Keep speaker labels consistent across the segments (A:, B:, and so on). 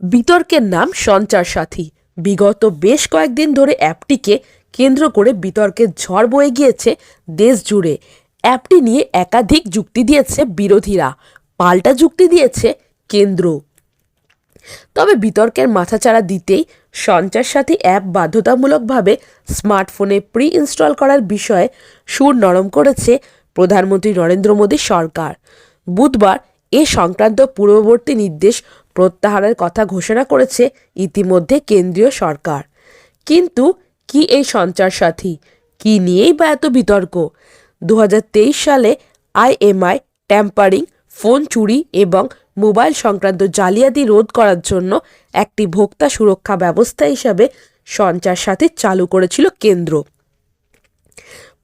A: বিতর্কের নাম সঞ্চার সাথী। বিগত বেশ কয়েকদিন ধরে অ্যাপটিকে কেন্দ্র করে বিতর্কের ঝড় বয়ে গিয়েছে দেশ জুড়ে। অ্যাপটি নিয়ে একাধিক যুক্তি দিয়েছে বিরোধীরা। পাল্টা যুক্তি দিয়েছে কেন্দ্র। তবে বিতর্কের মাথাচাড়া দিতেই সঞ্চার সাথী অ্যাপ বাধ্যতামূলকভাবে স্মার্টফোনে প্রি ইনস্টল করার বিষয়ে সুর নরম করেছে প্রধানমন্ত্রী নরেন্দ্র মোদী সরকার। বুধবার এ সংক্রান্ত পূর্ববর্তী নির্দেশ প্রত্যাহারের কথা ঘোষণা করেছে ইতিমধ্যে কেন্দ্রীয় সরকার। কিন্তু কি এই সঞ্চার সাথী? কি নিয়েই বা এত বিতর্ক? দু হাজার তেইশ সালে আইএমআই ট্যাম্পারিং, ফোন চুরি এবং মোবাইল সংক্রান্ত জালিয়াতি রোধ করার জন্য একটি ভোক্তা সুরক্ষা ব্যবস্থা হিসাবে সঞ্চার সাথী চালু করেছিল কেন্দ্র।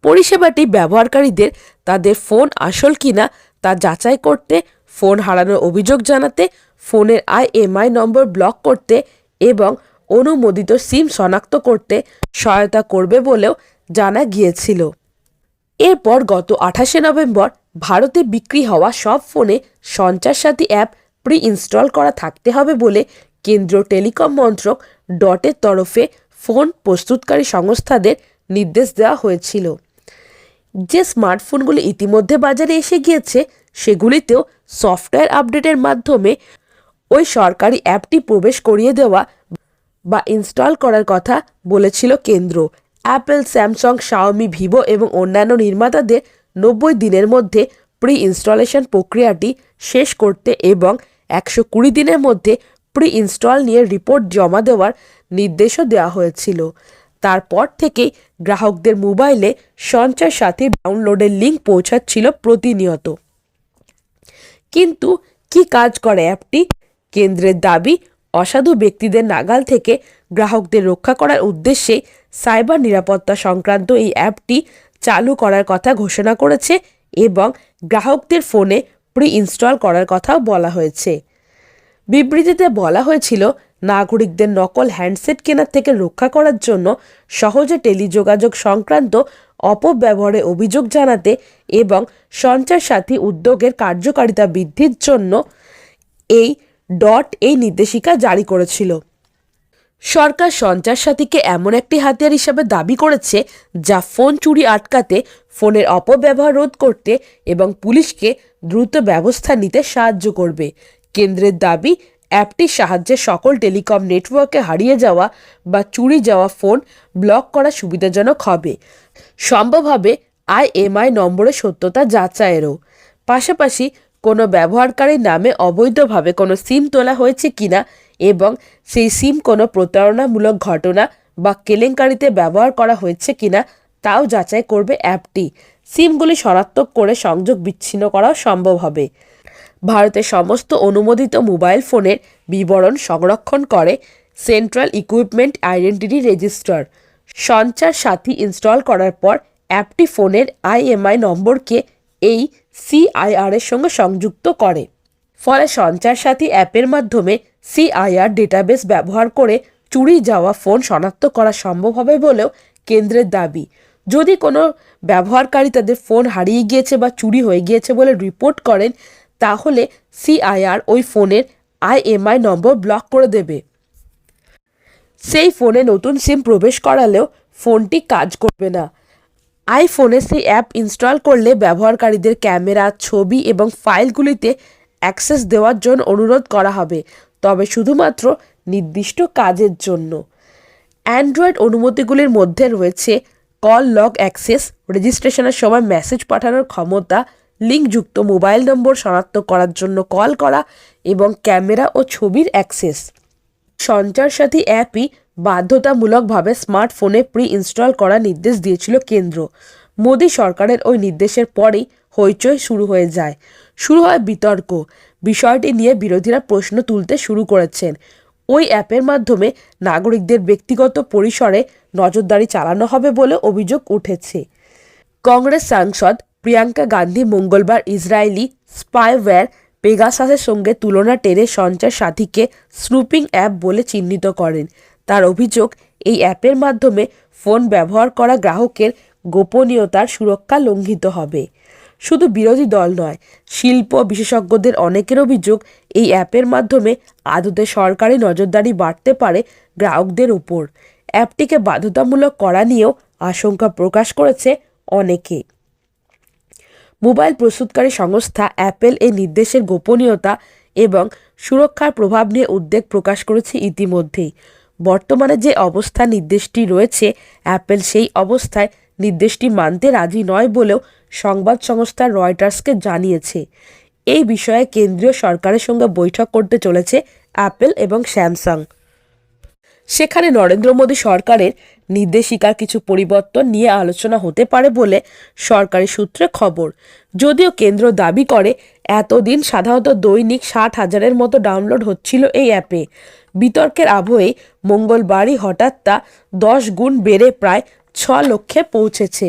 A: পরিষেবাটি ব্যবহারকারীদের তাদের ফোন আসল কিনা তা যাচাই করতে ফোন হারানোর অভিযোগ জানাতে ফোনের আইএমআই নম্বর ব্লক করতে এবং অনুমোদিত সিম শনাক্ত করতে সহায়তা করবে বলেও জানা গিয়েছিল। এরপর গত আঠাশে নভেম্বর ভারতে বিক্রি হওয়া সব ফোনে সঞ্চার সাথী অ্যাপ প্রি ইনস্টল করা থাকতে হবে বলে কেন্দ্রীয় টেলিকম মন্ত্রক ডটের তরফে ফোন প্রস্তুতকারী সংস্থাদের নির্দেশ দেওয়া হয়েছিল। যে স্মার্টফোনগুলি ইতিমধ্যে বাজারে এসে গিয়েছে সেগুলিতেও সফটওয়্যার আপডেটের মাধ্যমে ওই সরকারি অ্যাপটি প্রবেশ করিয়ে দেওয়া বা ইনস্টল করার কথা বলেছিল কেন্দ্র। অ্যাপেল, স্যামসাং, শাওমি, ভিভো এবং অন্যান্য নির্মাতাদের নব্বই দিনের মধ্যে প্রি ইনস্টলেশন প্রক্রিয়াটি শেষ করতে এবং একশো কুড়ি দিনের মধ্যে প্রি ইনস্টল নিয়ে রিপোর্ট জমা দেওয়ার নির্দেশও দেওয়া হয়েছিল। তারপর থেকেই গ্রাহকদের মোবাইলে সঞ্চয় সাথী ডাউনলোডের লিঙ্ক পৌঁছাচ্ছিল প্রতিনিয়ত। কিন্তু কি কাজ করে অ্যাপটি? কেন্দ্রের দাবি, অসাধু ব্যক্তিদের নাগাল থেকে গ্রাহকদের রক্ষা করার উদ্দেশ্যে সাইবার নিরাপত্তা সংক্রান্ত এই অ্যাপটি চালু করার কথা ঘোষণা করেছে এবং গ্রাহকদের ফোনে প্রি ইনস্টল করার কথাও বলা হয়েছে। বিবৃতিতে বলা হয়েছিল নাগরিকদের নকল হ্যান্ডসেট কেনার থেকে রক্ষা করার জন্য সহজে টেলিযোগাযোগ সংক্রান্ত অপব্যবহারে অভিযোগ জানাতে এবং সঞ্চার সাথী উদ্যোগের কার্যকারিতা বৃদ্ধির জন্য এই ডট এই নির্দেশিকা জারি করেছিল। সরকার সঞ্চার সাথীকে এমন একটি হাতিয়ার হিসাবে দাবি করেছে যা ফোন চুরি আটকাতে, ফোনের অপব্যবহার রোধ করতে এবং পুলিশকে দ্রুত ব্যবস্থা নিতে সাহায্য করবে। কেন্দ্রের দাবি অ্যাপটির সাহায্যে সকল টেলিকম নেটওয়ার্কে হারিয়ে যাওয়া বা চুরি যাওয়া ফোন ব্লক করা সুবিধাজনক হবে। সম্ভব হবে আইএমআই নম্বরের সত্যতা যাচাইয়েরও। পাশাপাশি কোনো ব্যবহারকারীর নামে অবৈধভাবে কোনো সিম তোলা হয়েছে কিনা এবং সেই সিম কোনো প্রতারণামূলক ঘটনা বা কেলেঙ্কারিতে ব্যবহার করা হয়েছে কিনা তাও যাচাই করবে অ্যাপটি। সিমগুলি শনাক্ত করে সংযোগ বিচ্ছিন্ন করাও সম্ভব হবে। ভারতের সমস্ত অনুমোদিত মোবাইল ফোনের বিবরণ সংরক্ষণ করে সেন্ট্রাল ইকুইপমেন্ট আইডেন্টিটি রেজিস্টার। সঞ্চার সাথী ইনস্টল করার পর অ্যাপটি ফোনের আইএমআই নম্বরকে এই সিআইআর এর সঙ্গে সংযুক্ত করে। ফলে সঞ্চার সাথী অ্যাপের মাধ্যমে সিআইআর ডেটাবেস ব্যবহার করে চুরি যাওয়া ফোন শনাক্ত করা সম্ভব হবে বলেও কেন্দ্রের দাবি। যদি কোনো ব্যবহারকারী তাদের ফোন হারিয়ে গিয়েছে বা চুরি হয়ে গিয়েছে বলে রিপোর্ট করেন তাহলে সিআইআর ওই ফোনের আইএমআই নম্বর ব্লক করে দেবে। সেই ফোনে নতুন সিম প্রবেশ করালেও ফোনটি কাজ করবে না। আইফোনে সেই অ্যাপ ইনস্টল করলে ব্যবহারকারীদের ক্যামেরা ছবি এবং ফাইলগুলিতে অ্যাক্সেস দেওয়ার জন্য অনুরোধ করা হবে। তবে শুধুমাত্র নির্দিষ্ট কাজের জন্য। অ্যান্ড্রয়েড অনুমতিগুলির মধ্যে রয়েছে কল লগ অ্যাক্সেস রেজিস্ট্রেশনের সময় মেসেজ পাঠানোর ক্ষমতা লিঙ্কযুক্ত মোবাইল নম্বর শনাক্ত করার জন্য কল করা এবং ক্যামেরা ও ছবির অ্যাক্সেস। সঞ্চার সাথী অ্যাপই বাধ্যতামূলকভাবে স্মার্টফোনে প্রি ইনস্টল করার নির্দেশ দিয়েছিল কেন্দ্র। মোদী সরকারের ওই নির্দেশের পরেই হইচই শুরু হয়ে যায়। শুরু হয় বিতর্ক। বিষয়টি নিয়ে বিরোধীরা প্রশ্ন তুলতে শুরু করেছেন। ওই অ্যাপের মাধ্যমে নাগরিকদের ব্যক্তিগত পরিসরে নজরদারি চালানো হবে বলে অভিযোগ উঠেছে। কংগ্রেস সাংসদ প্রিয়াঙ্কা গান্ধী মঙ্গলবার ইসরায়েলি স্পাইওয়্যার পেগাসাসের সঙ্গে তুলনা টেনে সঞ্চার সাথীকে স্নুপিং অ্যাপ বলে চিহ্নিত করেন। তার অভিযোগ, এই অ্যাপের মাধ্যমে ফোন ব্যবহার করা গ্রাহকের গোপনীয়তার সুরক্ষা লঙ্ঘিত হবে। শুধু বিরোধী দল নয়, শিল্প বিশেষজ্ঞদের অনেকের অভিযোগ, এই অ্যাপের মাধ্যমে আদতে সরকারি নজরদারি বাড়তে পারে গ্রাহকদের উপর। অ্যাপটিকে বাধ্যতামূলক করা নিয়েও আশঙ্কা প্রকাশ করেছে অনেকে। মোবাইল প্রস্তুতকারী সংস্থা অ্যাপেল এই নির্দেশের গোপনীয়তা এবং সুরক্ষার প্রভাব নিয়ে উদ্বেগ প্রকাশ করেছে ইতিমধ্যেই। বর্তমানে যে অবস্থা নির্দেশটি রয়েছে, অ্যাপেল সেই অবস্থায় নির্দেশটি মানতে রাজি নয় বলেও সংবাদ সংস্থা রয়টার্সকে জানিয়েছে। এই বিষয়ে কেন্দ্রীয় সরকারের সঙ্গে বৈঠক করতে চলেছে অ্যাপেল এবং স্যামসাং। সেখানে নরেন্দ্র মোদী সরকারের নির্দেশিকার কিছু পরিবর্তন নিয়ে আলোচনা হতে পারে বলে সরকারি সূত্রে খবর। যদিও কেন্দ্র দাবি করে, এতদিন সাধারণত দৈনিক ষাট হাজারের মতো ডাউনলোড হচ্ছিল এই অ্যাপে। বিতর্কের আবহে মঙ্গলবারই হঠাৎ তা দশ গুণ বেড়ে প্রায় ছ লক্ষে পৌঁছেছে।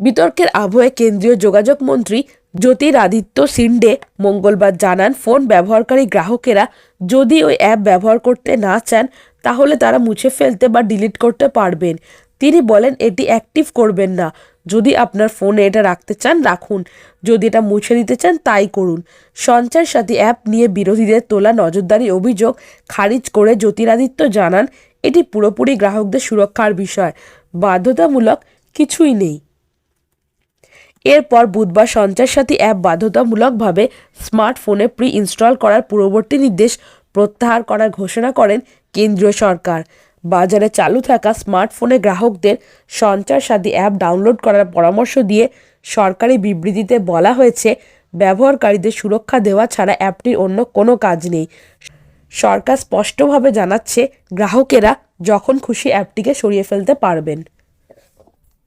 A: বিতর্কের আবহে কেন্দ্রীয় যোগাযোগ মন্ত্রী জ্যোতিরাদিত্য সিন্ডে মঙ্গলবার জানান, ফোন ব্যবহারকারী গ্রাহকেরা যদি ওই অ্যাপ ব্যবহার করতে না চান, তাহলে তারা মুছে ফেলতে বা ডিলিট করতে পারবেন। তিনি বলেন, এটি অ্যাক্টিভ করবেন না। যদি আপনার ফোনে এটা রাখতে চান, রাখুন। যদি এটা মুছে দিতে চান, তাই করুন। সঞ্চার সাথী অ্যাপ নিয়ে বিরোধীদের তোলা নজরদারি অভিযোগ খারিজ করে জ্যোতিরাদিত্য জানান, এটি পুরোপুরি গ্রাহকদের সুরক্ষার বিষয়। বাধ্যতামূলক কিছুই নেই। এরপর বুধবার সঞ্চার সাথী অ্যাপ বাধ্যতামূলকভাবে স্মার্টফোনে প্রি ইনস্টল করার পূর্ববর্তী নির্দেশ প্রত্যাহার করার ঘোষণা করেন কেন্দ্রীয় সরকার। বাজারে চালু থাকা স্মার্টফোনে গ্রাহকদের সঞ্চার সাথী অ্যাপ ডাউনলোড করার পরামর্শ দিয়ে সরকারি বিবৃতিতে বলা হয়েছে, ব্যবহারকারীদের সুরক্ষা দেওয়া ছাড়া অ্যাপটির অন্য কোনো কাজ নেই। সরকার স্পষ্টভাবে জানাচ্ছে, গ্রাহকেরা যখন খুশি অ্যাপটিকে সরিয়ে ফেলতে পারবেন।